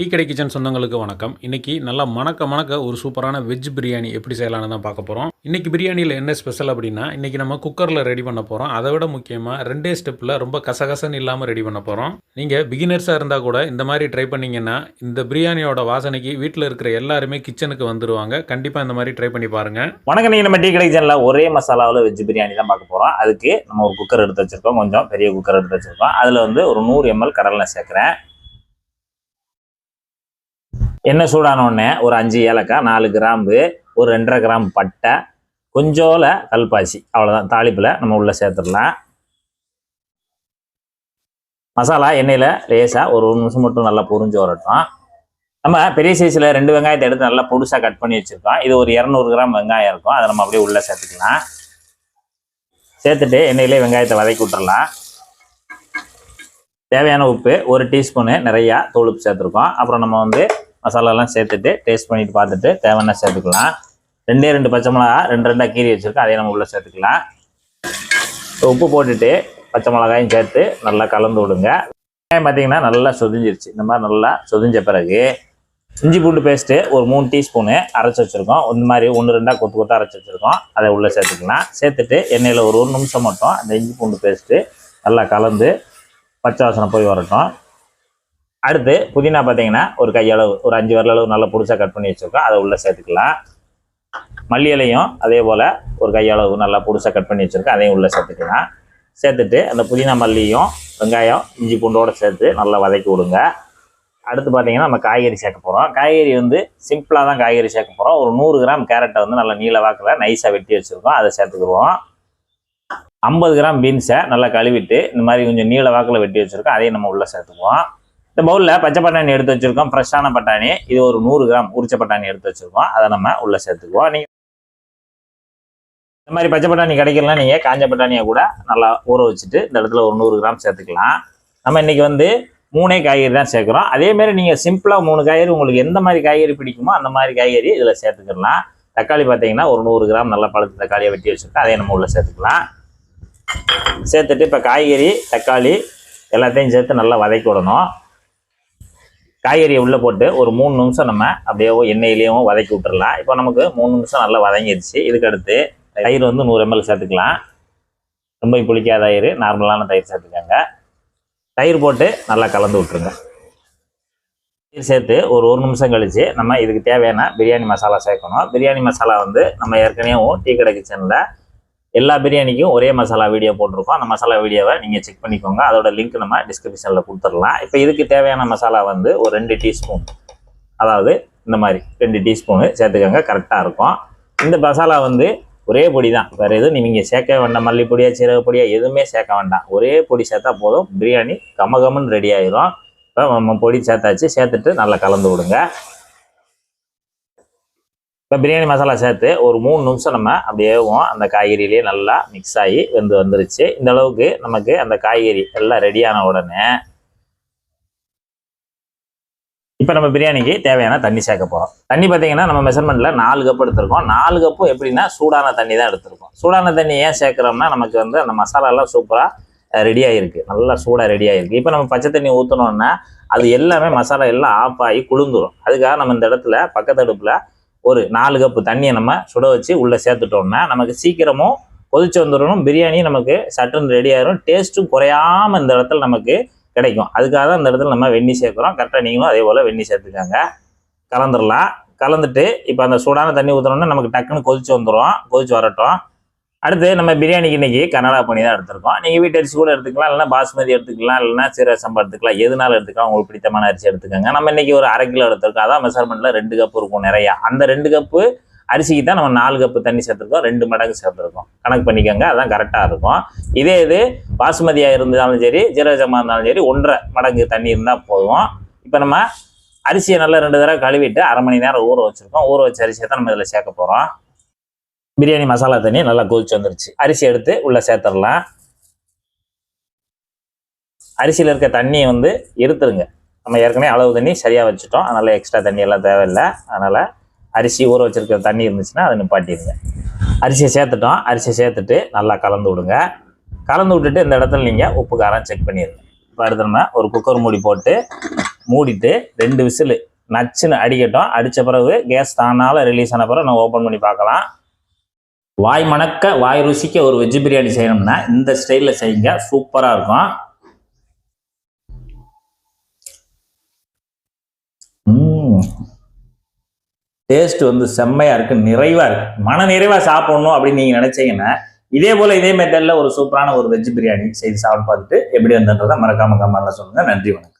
Tea கடை kitchen சொந்தங்களுக்கு வணக்கம். இன்றைக்கி நல்லா மணக்க மணக்க ஒரு சூப்பரான வெஜ் பிரியாணி எப்படி செய்யலாம்னு தான் பார்க்க போகிறோம் இன்றைக்கி பிரியாணியில் என்ன ஸ்பெஷல் அப்படின்னா இன்றைக்கி நம்ம குக்கரில் ரெடி பண்ண போகிறோம் அதை விட முக்கியமாக ரெண்டே ஸ்டெப்பில் ரொம்ப கசகசன்னு இல்லாமல் ரெடி பண்ண போகிறோம் நீங்கள் பிகினர்ஸாக இருந்தால் கூட இந்த மாதிரி ட்ரை பண்ணீங்கன்னா இந்த பிரியாணியோட வாசனைக்கு வீட்டில் இருக்கிற எல்லாருமே கிச்சனுக்கு வந்துடுவாங்க கண்டிப்பாக இந்த மாதிரி ட்ரை பண்ணி பாருங்கள் வணக்கம் நீங்கள் நம்ம டீ கடை கிச்சனில் ஒரே மசாலாவில் வெஜ் பிரியாணி தான் பார்க்க போகிறோம் அதுக்கு நம்ம ஒரு குக்கர் எடுத்து வச்சுருக்கோம். கொஞ்சம் பெரிய குக்கர் எடுத்து வச்சுருக்கோம். அதில் வந்து ஒரு நூறு எம்எல் கடலை சேர்க்குறேன். எண்ணெய் சூடானோடனே ஒரு அஞ்சு ஏலக்காய் நாலு கிராம்பு ஒரு ரெண்டரை கிராம் பட்டை கொஞ்சோல கல்பாசி. அவ்வளோதான் தாளிப்பில் நம்ம உள்ளே சேர்த்துடலாம். மசாலா எண்ணெயில் லேசாக ஒரு ஒரு நிமிஷம் மட்டும் நல்லா பொறிஞ்சு வரட்டும். நம்ம பெரிய சைஸில் ரெண்டு வெங்காயத்தை எடுத்து நல்லா பொடுசாக கட் பண்ணி வச்சுருக்கோம். இது ஒரு இரநூறு கிராம் வெங்காயம் இருக்கும். அதை நம்ம அப்படியே உள்ளே சேர்த்துக்கலாம். சேர்த்துட்டு எண்ணெயிலே வெங்காயத்தை வதக்கி விட்டுறலாம். தேவையான உப்பு ஒரு டீஸ்பூனு நிறையா தோலுப்பு சேர்த்துருக்கோம். அப்புறம் நம்ம வந்து மசாலாலாம் சேர்த்துட்டு டேஸ்ட் பண்ணிட்டு பார்த்துட்டு தேவையான சேர்த்துக்கலாம். ரெண்டே ரெண்டு பச்சை மிளகா ரெண்டு ரெண்டாக கீரி வச்சுருக்கோம் அதையும் நம்ம உள்ளே சேர்த்துக்கலாம். உப்பு போட்டுட்டு பச்சை மிளகாயும் சேர்த்து நல்லா கலந்து விடுங்க. வெங்காயம் பார்த்தீங்கன்னா நல்லா சொதிஞ்சிருச்சு இந்த மாதிரி நல்லா சொதிஞ்ச பிறகு இஞ்சி பூண்டு பேஸ்ட்டு ஒரு மூணு டீஸ்பூனு அரைச்சி வச்சுருக்கோம். இந்த மாதிரி ஒன்று ரெண்டாக கொத்து கொத்து அரைச்சி வச்சுருக்கோம். அதை உள்ளே சேர்த்துக்கலாம். சேர்த்துட்டு எண்ணெயில் ஒரு ஒரு நிமிஷம் மட்டும் அந்த இஞ்சி பூண்டு பேஸ்ட்டு நல்லா கலந்து பச்சை வாசனை போய் வரட்டும். அடுத்து புதினா பார்த்தீங்கன்னா ஒரு கையளவு ஒரு அஞ்சு வரல அளவு நல்லா புதுசாக கட் பண்ணி வச்சுருக்கோம். அதை உள்ளே சேர்த்துக்கலாம். மல்லி இலையும் அதே போல் ஒரு கையளவு நல்லா புதுசாக கட் பண்ணி வச்சுருக்கோம். அதையும் உள்ளே சேர்த்துக்கலாம். சேர்த்துட்டு அந்த புதினா மல்லியும் வெங்காயம் இஞ்சி பூண்டோடு சேர்த்து நல்லா வதக்கி விடுங்க. அடுத்து பார்த்தீங்கன்னா நம்ம காய்கறி சேர்க்க போகிறோம் காய்கறி வந்து சிம்பிளாக தான் காய்கறி சேர்க்க போகிறோம் ஒரு நூறு கிராம் கேரட்டை வந்து நல்லா நீல வாக்கில் நைஸாக வெட்டி வச்சுருக்கோம். அதை சேர்த்துக்குருவோம் ஐம்பது கிராம் பீன்ஸை நல்லா கழுவிட்டு இந்த மாதிரி கொஞ்சம் நீள வாக்கில் வெட்டி வச்சுருக்கோம். அதையும் நம்ம உள்ளே சேர்த்துக்குவோம். இந்த பவுலில் பச்சை பட்டாணி எடுத்து வச்சுருக்கோம். ஃப்ரெஷ்ஷான பட்டாணி. இது ஒரு நூறு கிராம் உரிச்ச பட்டாணி எடுத்து வச்சுருக்கோம். அதை நம்ம உள்ளே சேர்த்துக்குவோம். நீங்கள் இந்த மாதிரி பச்சை பட்டாணி கிடைக்கலாம் நீங்கள் காஞ்ச பட்டாணியை கூட நல்லா ஊற வச்சுட்டு இந்த இடத்துல ஒரு நூறு கிராம் சேர்த்துக்கலாம். நம்ம இன்னைக்கு வந்து மூணே காய்கறி தான் சேர்க்குறோம். அதேமாதிரி நீங்கள் சிம்பிளாக மூணு காய்கறி உங்களுக்கு எந்த மாதிரி காய்கறி பிடிக்குமோ அந்த மாதிரி காய்கறி இதில் சேர்த்துக்கலாம். தக்காளி பார்த்தீங்கன்னா ஒரு நூறு கிராம் நல்லா பழுத்த தக்காளியை வெட்டி வச்சுருக்கோம். அதையும் நம்ம உள்ளே சேர்த்துக்கலாம். சேர்த்துட்டு இப்போ காய்கறி தக்காளி எல்லாத்தையும் சேர்த்து நல்லா வதக்கி விடணும். காய்கறியை உள்ளே போட்டு ஒரு மூணு நிமிஷம் நம்ம அப்படியே எண்ணெயிலையும் வதக்கி விட்டுறலாம். இப்போ நமக்கு மூணு நிமிஷம் நல்லா வதங்கிடுச்சு. இதுக்கடுத்து தயிர் வந்து நூறு எம்எல் சேர்த்துக்கலாம். ரொம்ப புளிக்காத தயிர் நார்மலான தயிர் சேர்த்துக்கோங்க. தயிர் போட்டு நல்லா கலந்து விட்ருங்க தயிர் சேர்த்து ஒரு ஒரு நிமிஷம் கழித்து நம்ம இதுக்கு தேவையான பிரியாணி மசாலா சேர்க்கணும். பிரியாணி மசாலா வந்து நம்ம ஏற்கனவே டீ கடை கிச்சனில் எல்லா பிரியாணிக்கும் ஒரே மசாலா வீடியோ போட்டிருக்கோம். அந்த மசாலா வீடியோவை நீங்கள் செக் பண்ணிக்கோங்க. அதோட லிங்க் நம்ம டிஸ்கிரிப்ஷனில் கொடுத்துடலாம். இப்போ இதுக்கு தேவையான மசாலா வந்து ஒரு ரெண்டு டீஸ்பூன் அதாவது இந்த மாதிரி ரெண்டு டீஸ்பூனு சேர்த்துக்கோங்க. கரெக்டாக இருக்கும். இந்த மசாலா வந்து ஒரே பொடி தான். வேறு எதுவும் நீங்கள் சேர்க்க வேண்டாம். மல்லிப்பொடியாக சீரக பொடியாக எதுவுமே சேர்க்க வேண்டாம். ஒரே பொடி சேர்த்தா போதும். பிரியாணி கமகமன்னு ரெடி ஆயிரும். இப்போ நம்ம பொடி சேர்த்தாச்சு. சேர்த்துட்டு நல்லா கலந்து விடுங்க. இப்போ பிரியாணி மசாலா சேர்த்து ஒரு மூணு நிமிஷம் நம்ம அப்படியேவும் அந்த காய்கறியிலேயே நல்லா மிக்ஸ் ஆகி வெந்து வந்துருச்சு. இந்த அளவுக்கு நமக்கு அந்த காய்கறி எல்லாம் ரெடியான உடனே இப்போ நம்ம பிரியாணிக்கு தேவையான தண்ணி சேர்க்க போகிறோம் தண்ணி பார்த்தீங்கன்னா நம்ம மெஷர்மெண்ட்டில் நாலு கப் எடுத்திருக்கோம். நாலு கப்பும் எப்படின்னா சூடான தண்ணி தான் எடுத்திருக்கோம். சூடான தண்ணி ஏன் சேர்க்குறோம்னா நமக்கு வந்து அந்த மசாலாலாம் சூப்பராக ரெடி ஆகிருக்கு நல்லா சூடாக ரெடி ஆகிருக்கு இப்போ நம்ம பச்சை தண்ணி ஊற்றினோன்னா அது எல்லாமே மசாலா எல்லாம் ஆஃப் ஆகி குளிந்துரும் அதுக்காக நம்ம இந்த இடத்துல பக்கத்து அடுப்பில் ஒரு நாலு கப்பு தண்ணியை நம்ம சுட வச்சு உள்ளே சேர்த்துட்டோம்னா நமக்கு சீக்கிரமும் கொதிச்சு வந்துடணும். பிரியாணி நமக்கு சட்டுன்னு ரெடி ஆயிரும். டேஸ்ட்டும் குறையாம இந்த இடத்துல நமக்கு கிடைக்கும். அதுக்காக தான் இந்த இடத்துல நம்ம வெந்நி சேர்க்குறோம். கரெக்டாக நீங்களும் அதே போல் வெந்நி சேர்த்துக்காங்க. கலந்துடலாம் கலந்துட்டு இப்போ அந்த சூடான தண்ணி ஊற்றணும்னா நமக்கு டக்குன்னு கொதிச்சு வந்துடும் கொதிச்சு வரட்டும். அடுத்து நம்ம பிரியாணிக்கு இன்னைக்கு கனடா பண்ணி தான் எடுத்திருக்கோம். நீங்கள் வீட்டு அரிசி கூட எடுத்துக்கலாம். இல்லைனா பாஸ்மதி எடுத்துக்கலாம். இல்லைனா சீரக சம்பா எடுத்துக்கலாம். எதுனாலும் எடுத்துக்கலாம். உங்களுக்கு பிடித்தமான அரிசி எடுத்துக்கோங்க. நம்ம இன்னைக்கு ஒரு அரை கிலோ எடுத்திருக்கோம். அதான் மெஷர்மெண்ட்டில் ரெண்டு கப்பு இருக்கும் நிறையா. அந்த ரெண்டு கப்பு அரிசிக்கு தான் நம்ம நாலு கப்பு தண்ணி சேர்த்துருக்கோம். ரெண்டு மடங்கு சேர்த்துருக்கோம். கணக்கு பண்ணிக்கோங்க. அதான் கரெக்டாக இருக்கும். இதே இது பாசுமதியாக இருந்தாலும் சரி ஜீரக இருந்தாலும் சரி ஒன்றரை மடங்கு தண்ணி இருந்தால் போதும். இப்போ நம்ம அரிசியை நல்லா ரெண்டு தடவை கழுவிட்டு அரை மணி நேரம் ஊற வச்சுருக்கோம். ஊற வச்ச அரிசியை தான் நம்ம இதில் சேர்க்க போகிறோம் பிரியாணி மசாலா தண்ணி நல்லா கொதிச்சு வந்துருச்சு. அரிசி எடுத்து உள்ளே சேர்த்துடலாம். அரிசியில் இருக்க தண்ணியை வந்து எடுத்துருங்க. நம்ம ஏற்கனவே அளவு தண்ணி சரியாக வச்சுட்டோம். அதனால் எக்ஸ்ட்ரா தண்ணி எல்லாம் தேவையில்லை. அதனால் அரிசி ஊற வச்சுருக்க தண்ணி இருந்துச்சுன்னா அதை நிப்பாட்டிடுங்க. அரிசியை சேர்த்துட்டோம். அரிசியை சேர்த்துட்டு நல்லா கலந்து விடுங்க. கலந்து விட்டுட்டு இந்த இடத்துல நீங்கள் உப்பு காரம் செக் பண்ணிடுங்க. இப்போ அடுத்து நம்ம ஒரு குக்கர் மூடி போட்டு மூடிட்டு ரெண்டு விசில் நச்சுன்னு அடிக்கட்டும். அடித்த பிறகு கேஸ் தானால் ரிலீஸ் ஆன பிறகு நம்ம ஓப்பன் பண்ணி பார்க்கலாம். வாய் மணக்க வாய் ருசிக்க ஒரு வெஜ் பிரியாணி செய்யணும்னா இந்த ஸ்டைலில் செய்யுங்க. சூப்பராக இருக்கும். டேஸ்ட் வந்து செம்மையா இருக்கு நிறைவா இருக்குது மன நிறைவா சாப்பிடணும் அப்படின்னு நீங்க நினைச்சீங்கன்னா இதே போல இதே மெத்தடில் ஒரு சூப்பரான ஒரு வெஜ் பிரியாணி செய்து சாப்பிட்டு பார்த்துட்டு எப்படி வந்தன்றதை மறக்காம கமெண்ட்ல சொல்லுங்க. நன்றி வணக்கம்.